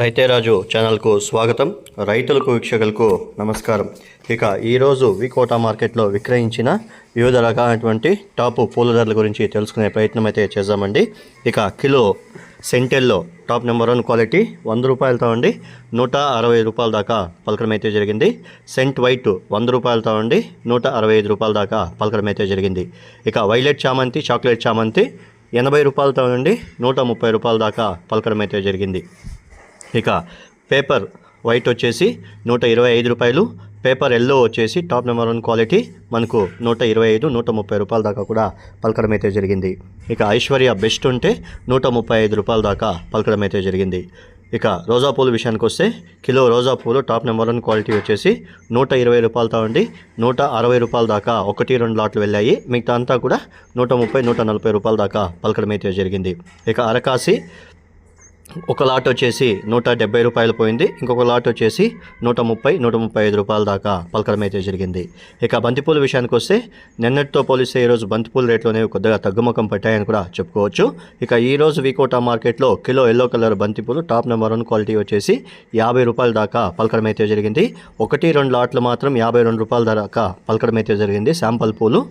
రైతేరాజు ఛానల్కు స్వాగతం. రైతులకు వీక్షకులకు నమస్కారం. ఇక ఈరోజు వికోటా మార్కెట్లో విక్రయించిన వివిధ రకాలైనటువంటి టాప్ పూల ధరల గురించి తెలుసుకునే ప్రయత్నం అయితే చేద్దామండి. ఇక కిలో సెంటెల్లో టాప్ నెంబర్ వన్ క్వాలిటీ వంద రూపాయలతో ఉండి నూట అరవై రూపాయల దాకా పలకడం అయితే జరిగింది. సెంట్ వైట్ వంద రూపాయలతో ఉండి నూట అరవై ఐదు రూపాయల దాకా పలకడం అయితే జరిగింది. ఇక వైలెట్ చామంతి చాక్లెట్ చామంతి ఎనభై రూపాయలతో నుండి నూట ముప్పై రూపాయల దాకా పలకడం అయితే జరిగింది. ఇక పేపర్ వైట్ వచ్చేసి నూట ఇరవై ఐదు రూపాయలు. పేపర్ ఎల్లో వచ్చేసి టాప్ నెంబర్ వన్ క్వాలిటీ. మనకు నూట ఇరవై ఐదు నూట ముప్పై రూపాయల దాకా కూడా పలకడం అయితే జరిగింది. ఇక ఐశ్వర్య బెస్ట్ ఉంటే నూట ముప్పై ఐదు రూపాయల దాకా పలకడం అయితే జరిగింది. ఇక రోజా పూలు విషయానికి వస్తే కిలో రోజా పూలు టాప్ నెంబర్ వన్ క్వాలిటీ వచ్చేసి నూట ఇరవై రూపాయలతో ఉండి నూట అరవై రూపాయల దాకా ఒకటి రెండు లాట్లు వెళ్ళాయి. మిగతా అంతా కూడా నూట ముప్పై నూట నలభై రూపాయల దాకా పలకడం అయితే జరిగింది. ఇక అరకాసి ఒక లాట్ వచ్చేసి నూట డెబ్బై రూపాయలు పోయింది. ఇంకొక లాట్ వచ్చేసి నూట ముప్పై నూట ముప్పై ఐదు రూపాయల దాకా పలకడం అయితే జరిగింది. ఇక బంతిపూల విషయానికి వస్తే నిన్నటితో పోలిస్తే ఈరోజు బంతిపూల రేట్లు అనేవి కొద్దిగా తగ్గుముఖం పట్టాయని కూడా చెప్పుకోవచ్చు. ఇక ఈరోజు రోజు మార్కెట్లో కిలో ఎల్లో కలర్ బంతిపూలు టాప్ నెంబర్ వన్ క్వాలిటీ వచ్చేసి యాభై రూపాయల దాకా పలకడం అయితే జరిగింది. ఒకటి రెండు లాట్లు మాత్రం యాభై రెండు రూపాయల దాకా పలకడం అయితే జరిగింది. శాంపల్ పూలు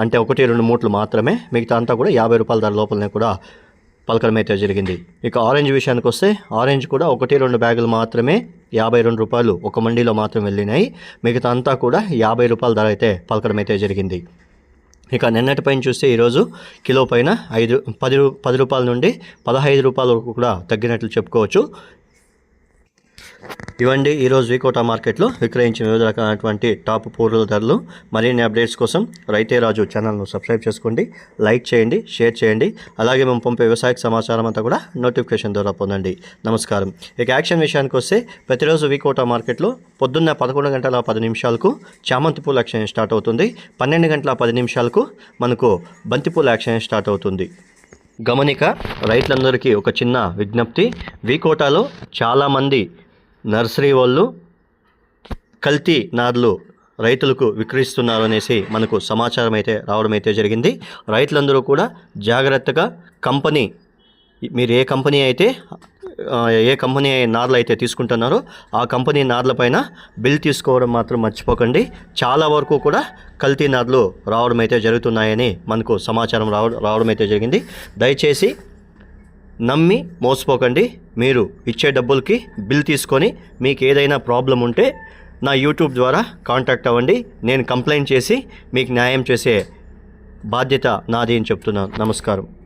అంటే ఒకటి రెండు మూట్లు మాత్రమే మిగతా అంతా కూడా యాభై రూపాయల ధర లోపలనే కూడా పలకడం అయితే జరిగింది. ఇక ఆరెంజ్ విషయానికి వస్తే ఆరెంజ్ కూడా ఒకటి రెండు బ్యాగులు మాత్రమే యాభై రెండు రూపాయలు ఒక మండీలో మాత్రం వెళ్ళినాయి. మిగతా అంతా కూడా యాభై రూపాయల ధర అయితే పలకడం అయితే జరిగింది. ఇక నిన్నటి పైన చూస్తే ఈరోజు కిలో పైన ఐదు పది రూ పది రూపాయల నుండి పదహైదు రూపాయల వరకు కూడా తగ్గినట్లు చెప్పుకోవచ్చు. ఇవండి ఈరోజు వికోటా మార్కెట్లో విక్రయించిన వివిధ రకాలైనటువంటి టాప్ పూర్వల ధరలు మరిన్ని అప్డేట్స్ కోసం రైతే రాజు ఛానల్ను సబ్స్క్రైబ్ చేసుకోండి లైక్ చేయండి షేర్ చేయండి. అలాగే మేము పంపే వ్యవసాయ సమాచారం అంతా కూడా నోటిఫికేషన్ ద్వారా పొందండి. నమస్కారం. ఇక యాక్షన్ విషయానికి వస్తే ప్రతిరోజు వికోటా మార్కెట్లో పొద్దున్న పదకొండు గంటల పది నిమిషాలకు చామంతి పూల యాక్షన్ స్టార్ట్ అవుతుంది. పన్నెండు గంటల పది నిమిషాలకు మనకు బంతిపూల యాక్షన్ స్టార్ట్ అవుతుంది. గమనిక రైతులందరికీ ఒక చిన్న విజ్ఞప్తి. వికోటాలో చాలామంది నర్సరీ వాళ్ళు కల్తీ నార్లు రైతులకు విక్రయిస్తున్నారు అనేసి మనకు సమాచారం అయితే రావడం అయితే జరిగింది. రైతులందరూ కూడా జాగ్రత్తగా కంపెనీ మీరు ఏ కంపెనీ అయితే ఏ కంపెనీ నార్లు అయితే తీసుకుంటున్నారో ఆ కంపెనీ నార్ల పైన బిల్ తీసుకోవడం మాత్రం మర్చిపోకండి. చాలా వరకు కూడా కల్తీ నార్లు రావడం అయితే జరుగుతున్నాయని మనకు సమాచారం రావడం రావడం అయితే జరిగింది. దయచేసి నమ్మి మోసపోకండి. మీరు ఇచ్చే డబ్బులకి బిల్ తీసుకొని మీకు ఏదైనా ప్రాబ్లం ఉంటే నా యూట్యూబ్ ద్వారా కాంటాక్ట్ అవ్వండి. నేను కంప్లైంట్ చేసి మీకు న్యాయం చేసే బాధ్యత నాది అని చెప్తున్నాను. నమస్కారం.